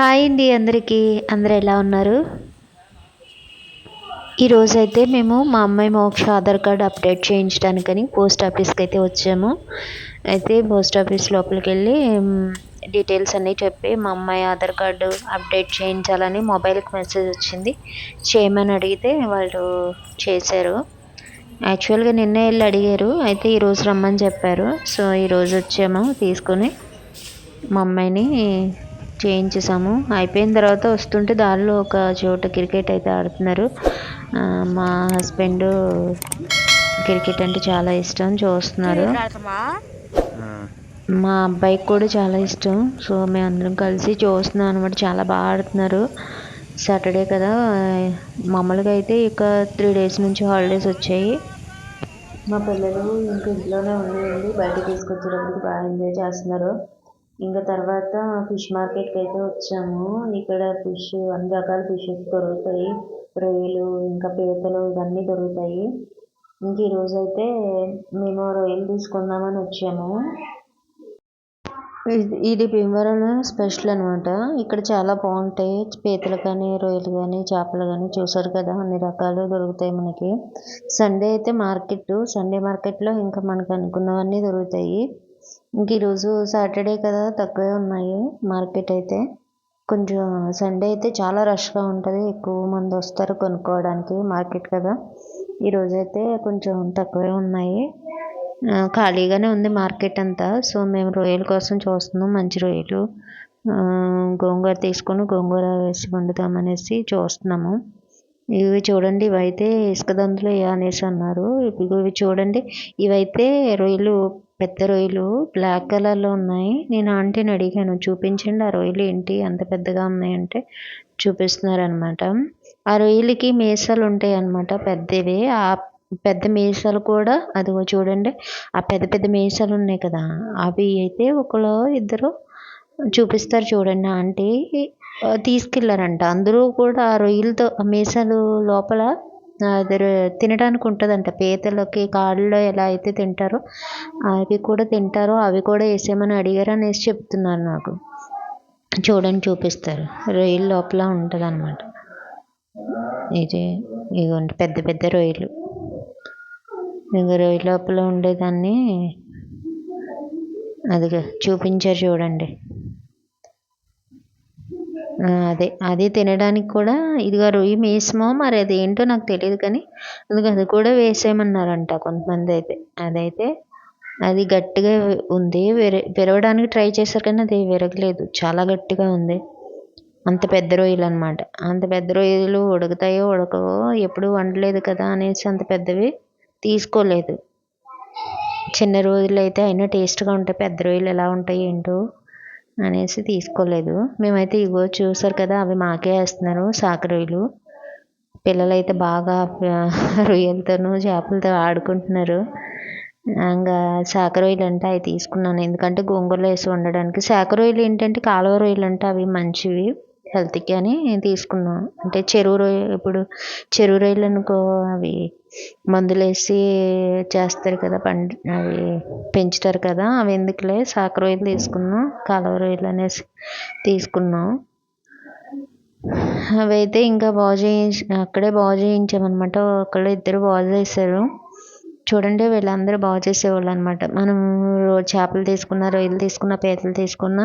Hi అండి అందరికీ. అందరు ఎలా ఉన్నారు? ఈరోజైతే మేము మా అమ్మాయి మోక్ష ఆధార్ కార్డ్ అప్డేట్ చేయించడానికని పోస్ట్ ఆఫీస్కి అయితే వచ్చాము. అయితే పోస్ట్ ఆఫీస్ లోపలికి వెళ్ళి డీటెయిల్స్ అన్నీ చెప్పి మా అమ్మాయి ఆధార్ కార్డు అప్డేట్ చేయించాలని మొబైల్కి మెసేజ్ వచ్చింది. చేయమని అడిగితే వాళ్ళు చేశారు. యాక్చువల్గా నిన్నే వెళ్ళి అడిగారు. అయితే ఈరోజు రమ్మని చెప్పారు. సో ఈరోజు వచ్చాము తీసుకొని మా అమ్మాయిని చేయించేసాము అయిపోయిన తర్వాత వస్తుంటే దారిలో ఒక చోట క్రికెట్ అయితే ఆడుతున్నారు. మా హస్బెండ్ క్రికెట్ అంటే చాలా ఇష్టం చూస్తున్నారు. మా అబ్బాయికి కూడా చాలా ఇష్టం. సో మేము అందరం కలిసి చూస్తున్నాం అనమాట చాలా బాగా ఆడుతున్నారు. సాటర్డే కదా. మామూలుగా అయితే ఇక త్రీ డేస్ నుంచి హాలిడేస్ వచ్చాయి. మా పిల్లలు ఇంక ఇంట్లోనే ఉన్నాయండి బయటకు తీసుకొచ్చేటప్పుడు బాగా ఎంజాయ్ చేస్తున్నారు. ఇంకా తర్వాత ఫిష్ మార్కెట్కి అయితే వచ్చాము. ఇక్కడ ఫిష్ అన్ని రకాల ఫిషెస్ దొరుకుతాయి. రొయ్యలు ఇంకా పీతలు ఇవన్నీ దొరుకుతాయి. ఇంక ఈరోజు అయితే మేము రొయ్యలు తీసుకుందామని వచ్చాము. ఇది భీమవరంలో స్పెషల్ అనమాట ఇక్కడ చాలా బాగుంటాయి. పీతలు కానీ రొయ్యలు కానీ చేపలు కానీ చూసారు కదా అన్ని రకాలు దొరుకుతాయి మనకి. సండే అయితే మార్కెట్ సండే మార్కెట్లో ఇంకా మనకు అనుకున్నవన్నీ దొరుకుతాయి. ఇంక ఈరోజు సాటర్డే కదా తక్కువే ఉన్నాయి మార్కెట్ అయితే. కొంచెం సండే అయితే చాలా రష్గా ఉంటుంది ఎక్కువ మంది వస్తారు కొనుక్కోవడానికి మార్కెట్ కదా. ఈరోజు అయితే కొంచెం తక్కువే ఉన్నాయి. ఖాళీగానే ఉంది మార్కెట్ అంతా. సో మేము రొయ్యల కోసం చూస్తున్నాం మంచి రొయ్యలు. గోంగూర తీసుకొని గోంగూర వేసి వండుదామనేసి చూస్తున్నాము. ఇవి చూడండి ఇవైతే ఇసుక దందులు అనేసి అన్నారు. ఇవి చూడండి ఇవైతే రొయ్యలు పెద్ద రొయ్యలు బ్లాక్ కలర్లో ఉన్నాయి. నేను ఆంటీని అడిగాను చూపించండి ఆ రొయ్యలు ఏంటి అంత పెద్దగా ఉన్నాయంటే చూపిస్తున్నారు అనమాట ఆ రొయ్యలకి మీసాలు ఉంటాయి అన్నమాట పెద్దవి. ఆ పెద్ద మీసాలు కూడా అదిగో చూడండి ఆ పెద్ద పెద్ద మీసాలు ఉన్నాయి కదా అవి అయితే ఒకరు ఇద్దరు చూపిస్తారు చూడండి ఆంటీ. తీసుకెళ్ళారంట అందరూ కూడా ఆ రొయ్యలతో మీసాలు లోపల అది తినడానికి ఉంటుందంట. పీతలకి కాళ్ళలో ఎలా అయితే తింటారో అవి కూడా తింటారో. అవి కూడా వేసేయమని అడిగారు అనేసి చెప్తున్నారు నాకు. చూడండి చూపిస్తారు. రొయ్యల లోపల ఉంటుంది అనమాట ఇది ఇదిగోండి పెద్ద పెద్ద రొయ్యలు. ఇంకా రొయ్య లోపల ఉండేదాన్ని అదిగా చూపించారు చూడండి. అదే అది తినడానికి కూడా ఇదిగో రొయ్య మేసమో మరి అది ఏంటో నాకు తెలియదు కానీ అందుకు అది కూడా వేసేయమన్నారంట కొంతమంది అయితే. అదైతే అది గట్టిగా ఉంది విర విరవడానికి ట్రై చేశారు కానీ అది విరగలేదు. చాలా గట్టిగా ఉంది. అంత పెద్ద రొయ్యలు అనమాట అంత పెద్ద రొయ్యలు ఉడుకుతాయో ఉడకవో ఎప్పుడు వండలేదు కదా అనేసి అంత పెద్దవి తీసుకోలేదు. చిన్న రోజులు అయితే అయినా టేస్ట్గా ఉంటాయి. పెద్ద రొయ్యలు ఎలా ఉంటాయి ఏంటో అనేసి తీసుకోలేదు. మేమైతే ఇగో చూసారు కదా అవి మాకే వేస్తున్నారు సాకరొయ్యలు పిల్లలైతే బాగా రొయ్యలతోనూ చేపలతో ఆడుకుంటున్నారు. ఇంకా శాకరొయ్యలు అంటే అవి తీసుకున్నాను. ఎందుకంటే గోంగూరలో వేసి వండడానికి. శాకరొయ్యలు ఏంటంటే కాలువ రొయ్యలు అంటే అవి మంచివి హెల్త్కి అని తీసుకున్నాం. అంటే చెరువు రొయ్య ఇప్పుడు చెరువు రొయ్యలు అనుకో అవి మందులు వేసి చేస్తారు కదా పండి అవి పెంచుతారు కదా అవి ఎందుకులే? సాక రొయ్యలు తీసుకున్నాం కాలువ రొయ్యలు అనేసి తీసుకున్నాం. అవి అయితే ఇంకా బాగు చేయించి అక్కడే బాగు చేయించామన్నమాట. ఒకళ్ళు ఇద్దరు బాగు చేశారు. చూడండి వీళ్ళందరూ బాగు చేసేవాళ్ళు అనమాట మనం చేపలు తీసుకున్న రొయ్యలు తీసుకున్న పీతలు తీసుకున్న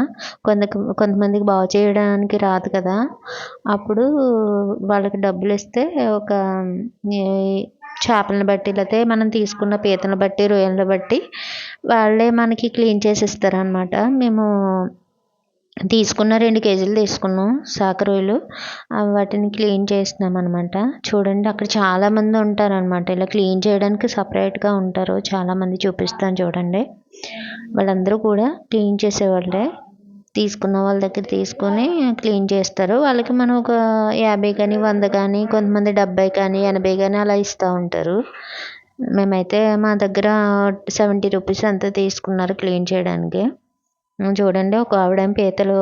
కొంత కొంతమందికి బాగు చేయడానికి రాదు కదా. అప్పుడు వాళ్ళకి డబ్బులు ఇస్తే ఒక చేపలను బట్టి లేకపోతే మనం తీసుకున్న పీతను బట్టి రొయ్యలను బట్టి వాళ్ళే మనకి క్లీన్ చేసి ఇస్తారనమాట మేము తీసుకున్న రెండు కేజీలు తీసుకున్నాం శాఖ రొయ్యలు. వాటిని క్లీన్ చేస్తున్నాం అనమాట చూడండి అక్కడ చాలామంది ఉంటారనమాట ఇలా క్లీన్ చేయడానికి సపరేట్గా ఉంటారు. చాలామంది చూపిస్తాను చూడండి. వాళ్ళందరూ కూడా క్లీన్ చేసేవాళ్ళే. తీసుకున్న వాళ్ళ దగ్గర తీసుకొని క్లీన్ చేస్తారు. వాళ్ళకి మనం ఒక యాభై కానీ వంద కానీ కొంతమంది డెబ్భై కానీ ఎనభై కానీ అలా ఇస్తూ ఉంటారు. మేమైతే మా దగ్గర సెవెంటీ రూపీస్ అంతా తీసుకున్నారు క్లీన్ చేయడానికి. చూడండి ఒక ఆవిడ పీతలు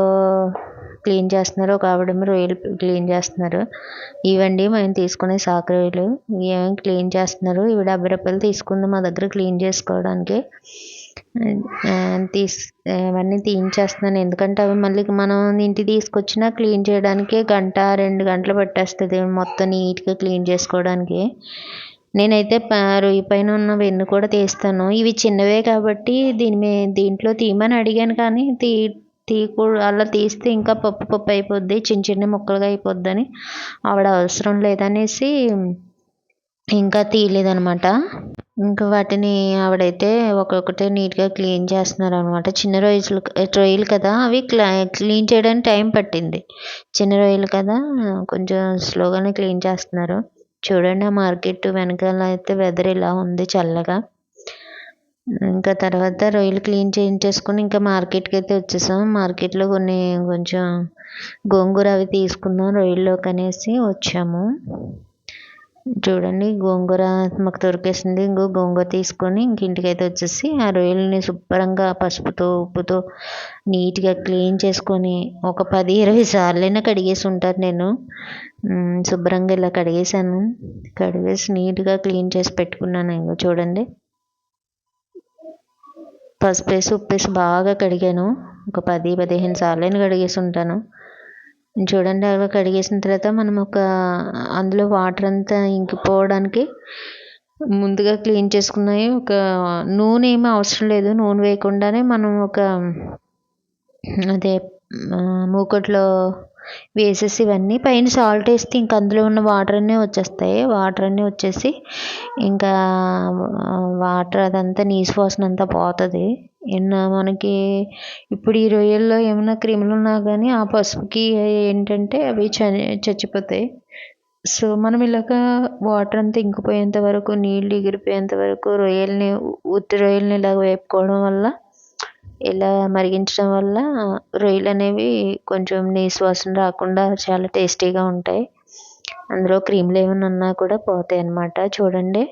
క్లీన్ చేస్తున్నారు ఒక ఆవిడ రొయ్యలు క్లీన్ చేస్తున్నారు. ఇవండి మేము తీసుకునే సాకు రొయ్యలు ఇవేమి క్లీన్ చేస్తున్నారు? ఇవి డెబ్బై రూపాయలు తీసుకుంది మా దగ్గర క్లీన్ చేసుకోవడానికి. తీస్ అవన్నీ తీయించేస్తున్నాను. ఎందుకంటే అవి మళ్ళీ మనం ఇంటికి తీసుకొచ్చినా క్లీన్ చేయడానికి గంట రెండు గంటలు పట్టేస్తుంది మొత్తం నీట్గా క్లీన్ చేసుకోవడానికి. నేనైతే రొయ్యి పైన ఉన్న వెన్ను కూడా తీస్తాను. ఇవి చిన్నవే కాబట్టి దీని మీ దీంట్లో తీయమని అడిగాను కానీ తీ తీయకూ అలా తీస్తే ఇంకా పప్పు పప్పు అయిపోద్ది చిన్న చిన్న ముక్కలుగా అయిపోద్దని. ఆవిడ అవసరం లేదనేసి ఇంకా తీయలేదనమాట. ఇంకా వాటిని ఆవిడైతే ఒక్కొక్కటి నీట్గా క్లీన్ చేస్తున్నారు అనమాట చిన్న రొయ్యలు రొయ్యలు కదా అవి క్లీన్ చేయడానికి టైం పట్టింది. చిన్న రొయ్యలు కదా కొంచెం స్లోగానే క్లీన్ చేస్తున్నారు. చూడండి ఆ మార్కెట్ వెనకాల అయితే వెదర్ ఇలా ఉంది చల్లగా. ఇంకా తర్వాత రొయ్యలు క్లీన్ చేయించేసుకుని ఇంకా మార్కెట్కి అయితే వచ్చేసాం. మార్కెట్లో కొన్ని కొంచెం గోంగూర అవి తీసుకుందాం రొయ్యల్లోకి అనేసి వచ్చాము. చూడండి గోంగూర మాకు దొరికేసింది. ఇంకో గోంగూర తీసుకొని ఇంక ఇంటికైతే వచ్చేసి ఆ రొయ్యలని శుభ్రంగా పసుపుతో ఉప్పుతో నీట్గా క్లీన్ చేసుకొని ఒక పది ఇరవై సార్లైనా కడిగేసి ఉంటాను నేను. శుభ్రంగా ఇలా కడిగేసాను కడిగేసి నీట్గా క్లీన్ చేసి పెట్టుకున్నాను ఇంకో చూడండి. పసుపు వేసి ఉప్పు వేసి బాగా కడిగాను. ఒక పది పదిహేను సార్లైనా కడిగేసి ఉంటాను. చూడండి అలా కడిగేసిన తర్వాత మనం ఒక అందులో వాటర్ అంతా ఇంకిపోవడానికి ముందుగా క్లీన్ చేసుకున్నాయి ఒక నూనె ఏమీ అవసరం లేదు. నూనె వేయకుండానే మనం ఒక అదే మూకట్లో వేసేసి ఇవన్నీ పైన సాల్ట్ వేస్తే ఇంకా అందులో ఉన్న వాటర్ అన్నీ వచ్చేస్తాయి. వాటర్ అన్నీ వచ్చేసి ఇంకా వాటర్ అదంతా నీసు వాసన అంతా పోతుంది. ఎన్న మనకి ఇప్పుడు ఈ రొయ్యల్లో ఏమైనా క్రిములు ఉన్నా కానీ ఆ పసుపుకి ఏంటంటే అవి చచ్చిపోతాయి. సో మనం ఇలాగ వాటర్ అంతా ఇంకిపోయేంత వరకు నీళ్ళు ఎగిరిపోయేంత వరకు రొయ్యల్ని ఉత్తి రొయ్యల్ని ఇలా వేపుకోవడం వల్ల ఇలా మరిగించడం వల్ల రొయ్యలు అనేవి కొంచెం నీసు వాసన రాకుండా చాలా టేస్టీగా ఉంటాయి. అందులో క్రీములు ఏమైనా ఉన్నా కూడా పోతాయి అన్నమాట చూడండి.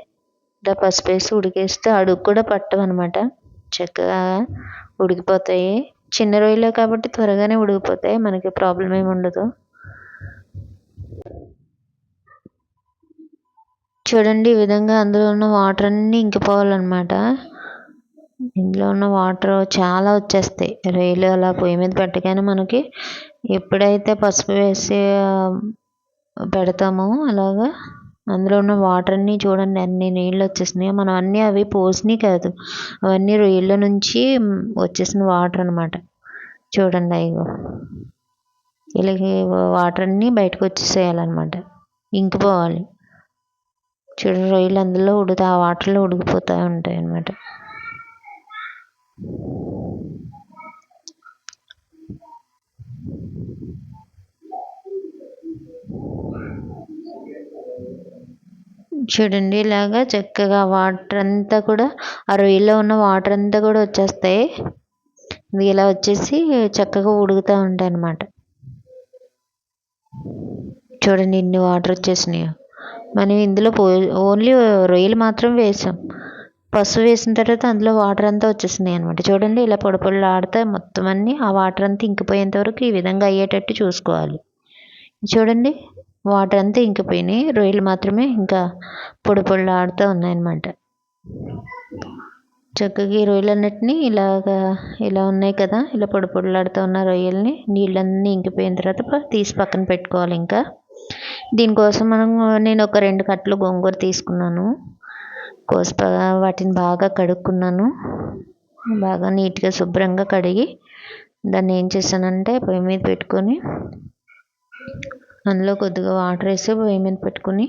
ఇలా పసుపు వేసి ఉడికేస్తే అడుగు కూడా పట్టవు అనమాట చక్కగా ఉడికిపోతాయి. చిన్న రొయ్యలే కాబట్టి త్వరగానే ఉడికిపోతాయి. మనకి ప్రాబ్లం ఏమి ఉండదు. చూడండి ఈ విధంగా అందులో ఉన్న వాటర్ అన్నీ ఇంకిపోవాలన్నమాట. ఇందులో ఉన్న వాటర్ చాలా వచ్చేస్తాయి. రొయ్యలు అలా పొయ్యి మీద పెట్టగానే మనకి ఎప్పుడైతే పసుపు వేసి పెడతామో అలాగా అందులో ఉన్న వాటర్ అన్నీ చూడండి అన్ని నీళ్ళు వచ్చేసినాయి. మనం అన్నీ అవి పోసినవి కాదు. అవన్నీ రొయ్యల నుంచి వచ్చేసిన వాటర్ అనమాట చూడండి అయ్యో. ఇలాగే వాటర్ అన్నీ బయటకు వచ్చేసేయాలన్నమాట. ఇంకిపోవాలి చూడండి రొయ్యలు అందులో ఉడుకుతా ఆ వాటర్లో ఉడికిపోతూ ఉంటాయి అన్నమాట చూడండి ఇలాగా చక్కగా వాటర్ అంతా కూడా ఆ రొయ్యలో ఉన్న వాటర్ అంతా కూడా వచ్చేస్తాయి. ఇలా వచ్చేసి చక్కగా ఉడుకుతూ ఉంటాయి అన్నమాట చూడండి ఇన్ని వాటర్ వచ్చేసినాయి. మనం ఇందులో పో ఓన్లీ రొయ్యలు మాత్రం వేసాం. పసుపు వేసిన తర్వాత అందులో వాటర్ అంతా వచ్చేసినాయి అనమాట చూడండి ఇలా పొడి ఆడితే మొత్తం అన్నీ ఆ వాటర్ అంతా ఇంకిపోయేంత వరకు ఈ విధంగా అయ్యేటట్టు చూసుకోవాలి. చూడండి వాటర్ అంతా ఇంకిపోయినాయి. రొయ్యలు మాత్రమే ఇంకా పొడి పొడిలు ఆడుతూ ఉన్నాయన్నమాట. చక్కగా ఈ రొయ్యలన్నిటినీ ఇలాగా ఇలా ఉన్నాయి కదా ఇలా పొడి పొడిలాడుతూ ఉన్న రొయ్యల్ని నీళ్ళన్నీ ఇంకిపోయిన తర్వాత తీసి పక్కన పెట్టుకోవాలి ఇంకా. దీనికోసం మనం నేను ఒక రెండు కట్టలు గోంగూర తీసుకున్నాను. కోసి వాటిని బాగా కడుక్కున్నాను. బాగా నీట్గా శుభ్రంగా కడిగి దాన్ని ఏం చేశానంటే పొయ్యి మీద పెట్టుకొని అందులో కొద్దిగా వాటర్ వేసి పొయ్యి మీద పెట్టుకుని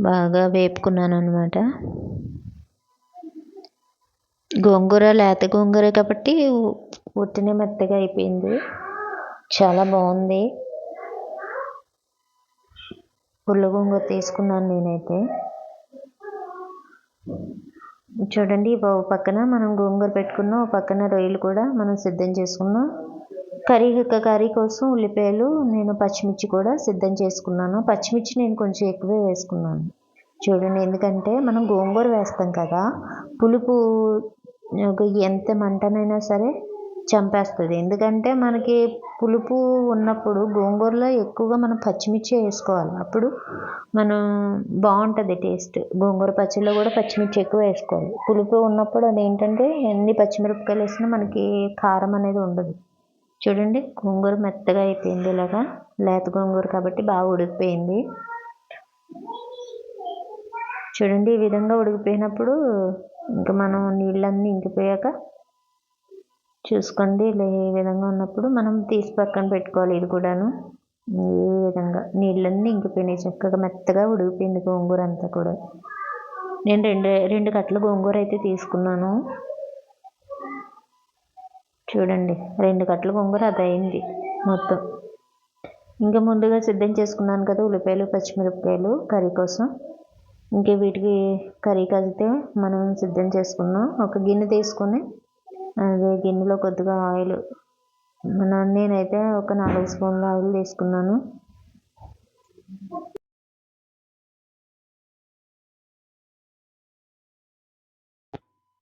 బాగా వేపుకున్నాను అనమాట గోంగూర లేత గోంగూర కాబట్టి ఉట్టినే మెత్తగా అయిపోయింది. చాలా బాగుంది. పుల్ల గోంగూర తీసుకున్నాను నేనైతే. చూడండి ఓ పక్కన మనం గోంగూర పెట్టుకున్నాం ఓ పక్కన రొయ్యలు కూడా మనం సిద్ధం చేసుకున్నాం. కర్రీ కర్రీ కోసం ఉల్లిపాయలు నేను పచ్చిమిర్చి కూడా సిద్ధం చేసుకున్నాను. పచ్చిమిర్చి నేను కొంచెం ఎక్కువే వేసుకున్నాను. చూడండి ఎందుకంటే మనం గోంగూర వేస్తాం కదా పులుపు ఎంత మంటనైనా సరే చంపేస్తుంది. ఎందుకంటే మనకి పులుపు ఉన్నప్పుడు గోంగూరలో ఎక్కువగా మనం పచ్చిమిర్చి వేసుకోవాలి. అప్పుడు మనం బాగుంటుంది టేస్ట్. గోంగూర పచ్చడిలో కూడా పచ్చిమిర్చి ఎక్కువ వేసుకోవాలి. పులుపు ఉన్నప్పుడు అది ఏంటంటే ఎన్ని పచ్చిమిరపకాయలు వేసినా మనకి కారం అనేది ఉండదు. చూడండి గోంగూర మెత్తగా అయిపోయింది ఇలాగా. లేత గోంగూర కాబట్టి బాగా ఉడికిపోయింది. చూడండి ఈ విధంగా ఉడికిపోయినప్పుడు ఇంకా మనం నీళ్ళన్నీ ఇంకిపోయాక చూసుకోండి ఇలా ఈ విధంగా ఉన్నప్పుడు మనం తీసి పక్కన పెట్టుకోవాలి ఇది కూడాను. ఈ విధంగా నీళ్ళన్నీ ఇంకిపోయినాయి చక్కగా మెత్తగా ఉడికిపోయింది గోంగూర అంతా కూడా. నేను రెండు రెండు కట్టలు గోంగూర అయితే తీసుకున్నాను. చూడండి రెండు కట్టల గోంగూర అది అయింది మొత్తం. ఇంకా ముందుగా సిద్ధం చేసుకున్నాను కదా ఉల్లిపాయలు పచ్చిమిరపకాయలు కర్రీ కోసం. ఇంకా వీటికి కర్రీ కలిగితే మనం సిద్ధం చేసుకున్నాం. ఒక గిన్నె తీసుకొని అదే గిన్నెలో కొద్దిగా ఆయిల్ మన నేనైతే ఒక నాలుగు స్పూన్ల ఆయిల్ తీసుకున్నాను.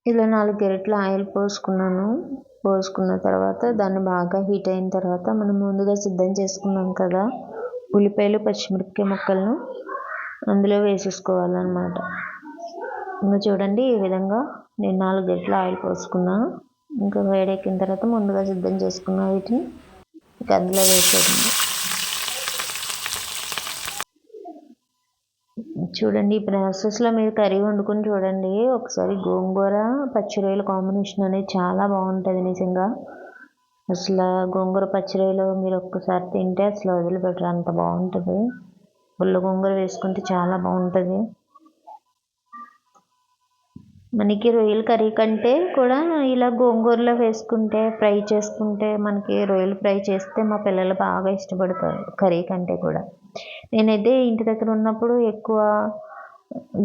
ఇలా నాలుగు గెరిట్ల ఆయిల్ పోసుకున్నాను. పోసుకున్న తర్వాత దాన్ని బాగా హీట్ అయిన తర్వాత మనం ముందుగా సిద్ధం చేసుకున్నాం కదా ఉల్లిపాయలు పచ్చిమిరపకాయ ముక్కలను అందులో వేసేసుకోవాలన్నమాట. ఇంకా చూడండి ఈ విధంగా నేను నాలుగు గంటల ఆయిల్ పోసుకున్నా. ఇంకా వేడెక్కిన తర్వాత ముందుగా సిద్ధం చేసుకున్న వీటిని ఇంకా అందులో వేసేయండి చూడండి ఈ ప్రాసెస్లో మీరు కర్రీ వండుకొని చూడండి. ఒకసారి గోంగూర పచ్చి రొయ్యల కాంబినేషన్ అనేది చాలా బాగుంటుంది నిజంగా. అసలు గోంగూర పచ్చి రొయ్యలు మీరు ఒక్కసారి తింటే అసలు వదిలిపెట్టరు అంత బాగుంటుంది. పుల్ల గోంగూర వేసుకుంటే చాలా బాగుంటుంది. మనకి రొయ్యల కర్రీ కంటే కూడా ఇలా గోంగూరలో వేసుకుంటే ఫ్రై చేసుకుంటే మనకి రొయ్యలు ఫ్రై చేస్తే మా పిల్లలు బాగా ఇష్టపడతారు కర్రీ కంటే కూడా. నేనైతే ఇంటి దగ్గర ఉన్నప్పుడు ఎక్కువ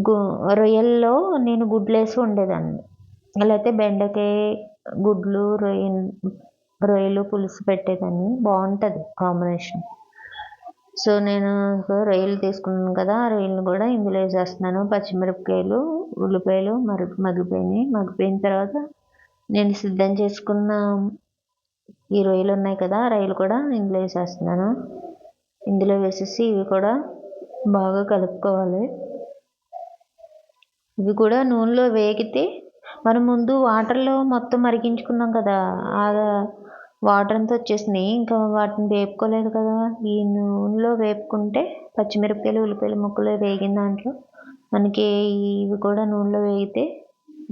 గు రొయ్యల్లో నేను గుడ్లు వేసి ఉండేదాన్ని లేకపోతే బెండకాయ గుడ్లు రొయ్య రొయ్యలు పులుసు పెట్టేదాన్ని. బాగుంటుంది కాంబినేషన్. సో నేను రొయ్యలు తీసుకున్నాను కదా ఆ రొయ్యలను కూడా ఇందులో వేసేస్తున్నాను. పచ్చిమిరపకాయలు ఉల్లిపాయలు మరి మగ్గిపోయినాయి. మగ్గిపోయిన తర్వాత నేను సిద్ధం చేసుకున్న ఈ రొయ్యలు ఉన్నాయి కదా ఆ రొయ్యలు కూడా ఇందులో వేసేస్తున్నాను. ఇందులో వేసేసి ఇవి కూడా బాగా కలుపుకోవాలి. ఇవి కూడా నూనెలో వేగితే మనం ముందు వాటర్లో మొత్తం మరిగించుకున్నాం కదా ఆ వాటర్ అంతా వచ్చేసినాయి. ఇంకా వాటిని వేపుకోలేదు కదా. ఈ నూనెలో వేపుకుంటే పచ్చిమిరపకాయలు ఉల్లిపాయలు ముక్కలు వేగిన దాంట్లో మనకి ఇవి కూడా నూనెలో వేగితే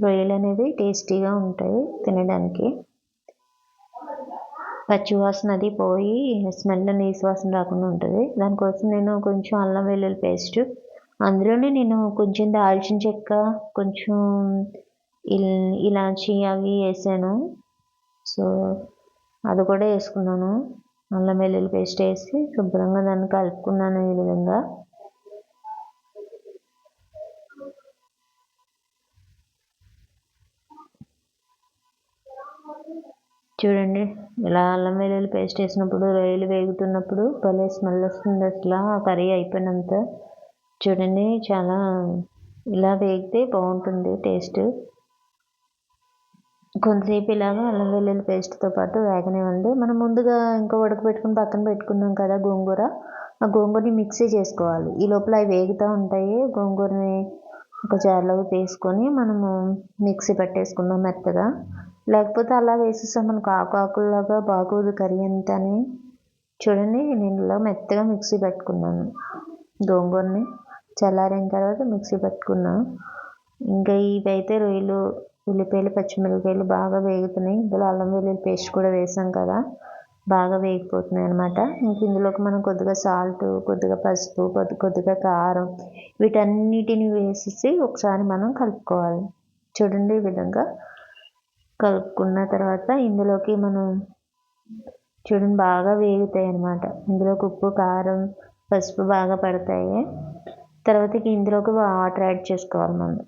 రొయ్యలు అనేది టేస్టీగా ఉంటాయి తినడానికి. పచ్చివాసన అది పోయి స్మెల్ నీసు వాసన రాకుండా ఉంటుంది. దానికోసం నేను కొంచెం అల్లం వెల్లుల్లి పేస్ట్ అందులోనే నేను కొంచెం దాల్చిన చెక్క కొంచెం ఇలాచి అవి వేసాను. సో అది కూడా వేసుకున్నాను. అల్లం వెల్లుల్లి పేస్ట్ వేసి శుభ్రంగా దాన్ని కలుపుకున్నాను ఈ విధంగా. చూడండి ఇలా అల్లం వెల్లుల్లి పేస్ట్ వేసినప్పుడు రొయ్యలు వేగుతున్నప్పుడు భలే స్మెల్ వస్తుంది. అసలు ఆ కర్రీ అయిపోయినంత చూడండి చాలా ఇలా వేగితే బాగుంటుంది టేస్ట్. కొంతసేపు ఇలాగా అల్లం వెల్లుల్లి పేస్ట్తో పాటు వేగనివ్వండి మనం ముందుగా ఇంకా ఉడకబెట్టుకుని పక్కన పెట్టుకున్నాం కదా గోంగూర ఆ గోంగూరని మిక్సీ చేసుకోవాలి. ఈ లోపల అవి వేగుతూ ఉంటాయి గోంగూరని ఒక జార్లోకి తీసుకొని మనము మిక్సీ పట్టేసుకుందాం మెత్తగా. లేకపోతే అలా వేసేసాం మనకు ఆకు ఆకుల్లాగా బాగోదు కర్రీ అంతాని. చూడండి నేను ఇలా మెత్తగా మిక్సీ పెట్టుకున్నాను గోంగూరని. చల్లారిన తర్వాత మిక్సీ పెట్టుకున్నాను ఇంకా ఇవైతే రొయ్యలు ఉల్లిపాయలు పచ్చిమిరపకాయలు బాగా వేగుతున్నాయి. ఇందులో అల్లం వెల్లుల్లి పేస్ట్ కూడా వేసాం కదా బాగా వేగిపోతున్నాయి అనమాట ఇంక ఇందులోకి మనం కొద్దిగా సాల్ట్ కొద్దిగా పసుపు కొద్ది కొద్దిగా కారం వీటన్నిటిని వేసేసి ఒకసారి మనం కలుపుకోవాలి. చూడండి ఈ విధంగా కలుపుకున్న తర్వాత ఇందులోకి మనం చూడండి బాగా వేగుతాయి అనమాట ఇందులోకి ఉప్పు కారం పసుపు బాగా పడతాయి. తర్వాత ఇందులోకి వాటర్ యాడ్ చేసుకోవాలి మనం.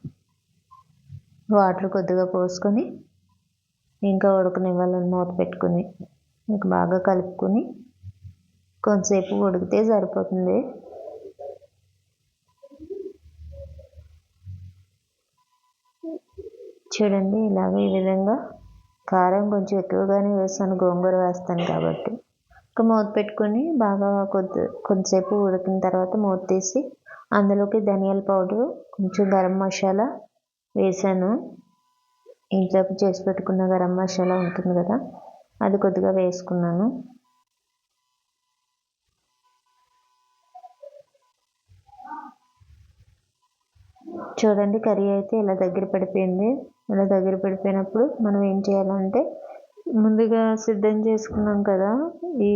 వాటర్ కొద్దిగా పోసుకొని ఇంకా ఉడకనివ్వాలని మూత పెట్టుకుని ఇంకా బాగా కలుపుకొని కొంతసేపు ఉడికితే సరిపోతుంది. చూడండి ఇలాగ ఈ విధంగా కారం కొంచెం ఎక్కువగానే వేస్తాను గోంగూర వేస్తాను కాబట్టి. ఒక మూత పెట్టుకొని బాగా కొద్ది కొంతసేపు ఉడికిన తర్వాత మూత తీసి అందులోకి ధనియాల పౌడరు కొంచెం గరం మసాలా వేసాను ఇంట్లో చేసి పెట్టుకున్న గరం మసాలా ఉంటుంది కదా అది కొద్దిగా వేసుకున్నాను. చూడండి కర్రీ అయితే ఇలా దగ్గర పడిపోయింది. ఇలా దగ్గర పడిపోయినప్పుడు మనం ఏం చేయాలంటే ముందుగా సిద్ధం చేసుకున్నాం కదా ఈ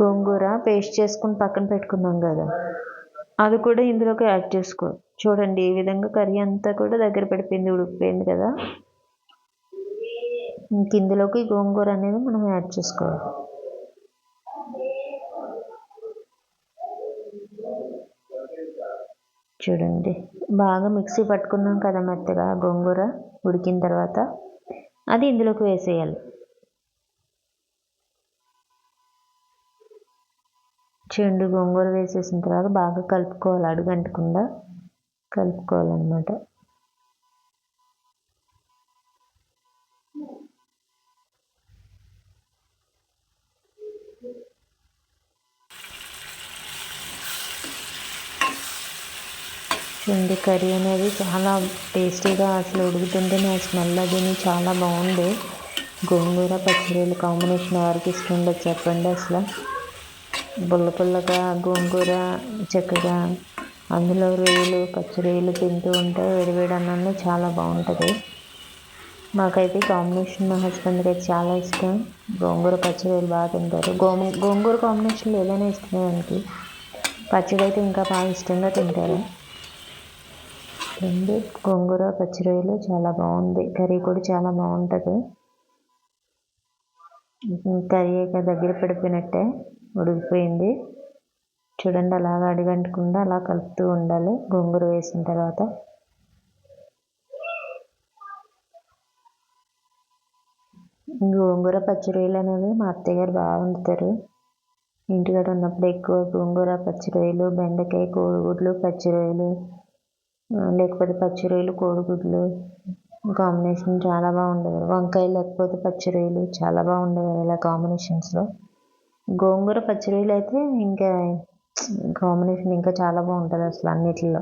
గోంగూర పేస్ట్ చేసుకుని పక్కన పెట్టుకున్నాం కదా. అది కూడా ఇందులోకి యాడ్ చేసుకో. చూడండి ఈ విధంగా కర్రీ అంతా కూడా దగ్గర పడిపోయింది ఉడికిపోయింది కదా? ఇంక ఇందులోకి గోంగూర అనేది మనం యాడ్ చేసుకోవాలి. చూడండి బాగా మిక్సీ పట్టుకున్నాం కదా మెత్తగా గోంగూర ఉడికిన తర్వాత. అది ఇందులోకి వేసేయాలి. చెండు గోంగూర వేసేసిన తర్వాత బాగా కలుపుకోవాలి. అడుగంటకుండా కలుపుకోవాలన్నమాట. చూడండి కర్రీ అనేది చాలా టేస్టీగా అసలు ఉడుకుతుంటేనే స్మెల్ అది చాలా బాగుంది. గోంగూర పచ్చిరొయ్యలు కాంబినేషన్ ఎవరికి ఇష్టం ఉండదు చెప్పండి అసలు. బుల్ల పుల్లగా గోంగూర చక్కగా అందులో రొయ్యలు పచ్చి రొయ్యలు తింటూ ఉంటే వేడివేడి అన్నంలో చాలా బాగుంటుంది. మాకైతే కాంబినేషన్ మా హస్బెండ్కి అయితే చాలా ఇష్టం. గోంగూర పచ్చి రొయ్యలు బాగా తింటారు. గో గోంగూర కాంబినేషన్లో ఏదైనా ఇష్టమే దానికి పచ్చడి అయితే ఇంకా బాగా ఇష్టంగా తింటారు. రెండు గోంగూర పచ్చి రొయ్యలు చాలా బాగుంది. కర్రీ కూడా చాలా బాగుంటుంది. కర్రీ అయితే దగ్గర పడిపోయినట్టే. ఉడికిపోయింది. చూడండి అలాగ అడిగంటకుండా అలా కలుపుతూ ఉండాలి. గోంగూర వేసిన తర్వాత. గోంగూర పచ్చి రొయ్యలు అనేవి మా అత్తయ్య గారు బాగా వండుతారు. ఇంటికాడ ఉన్నప్పుడు ఎక్కువ గోంగూర పచ్చి రొయ్యలు బెండకాయ కోడిగుడ్లు పచ్చి రొయ్యలు లేకపోతే పచ్చి రొయ్యలు కోడిగుడ్లు కాంబినేషన్ చాలా బాగుండేది. వంకాయ లేకపోతే పచ్చి రొయ్యలు చాలా బాగుండేవి ఇలా కాంబినేషన్స్లో. గోంగూర పచ్చి రొయ్యలు అయితే ఇంకా కాంబినేషన్ ఇంకా చాలా బాగుంటుంది అసలు అన్నిటిలో.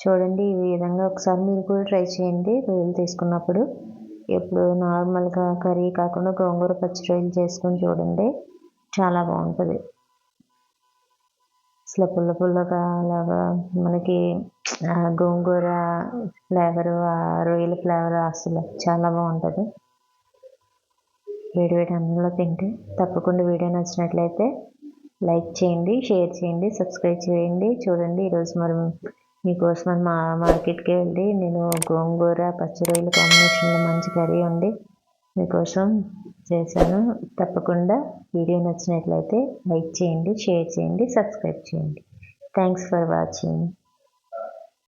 చూడండి ఈ విధంగా ఒకసారి మీరు కూడా ట్రై చేయండి రొయ్యలు తీసుకున్నప్పుడు. ఎప్పుడు నార్మల్గా కర్రీ కాకుండా గోంగూర పచ్చి రొయ్యలు చేసుకొని చూడండి చాలా బాగుంటుంది. అసలు పుల్ల పుల్లగా అలాగా మనకి గోంగూర ఫ్లేవరు రొయ్యల ఫ్లేవర్ అసలు చాలా బాగుంటుంది. వేడి వేడి అన్నంలో తింటే తప్పకుండా వీడియో నచ్చినట్లయితే లైక్ చేయండి షేర్ చేయండి సబ్స్క్రైబ్ చేయండి. చూడండి ఈరోజు మరి మీకోసం మా మార్కెట్కి వెళ్ళి నేను గోంగూర పచ్చిరొయ్యల కాంబినేషన్లో మంచి కర్రీ ఉండి మీకోసం చేశాను. తప్పకుండా వీడియో నచ్చినట్లయితే లైక్ చేయండి షేర్ చేయండి సబ్స్క్రైబ్ చేయండి. Thanks for watching.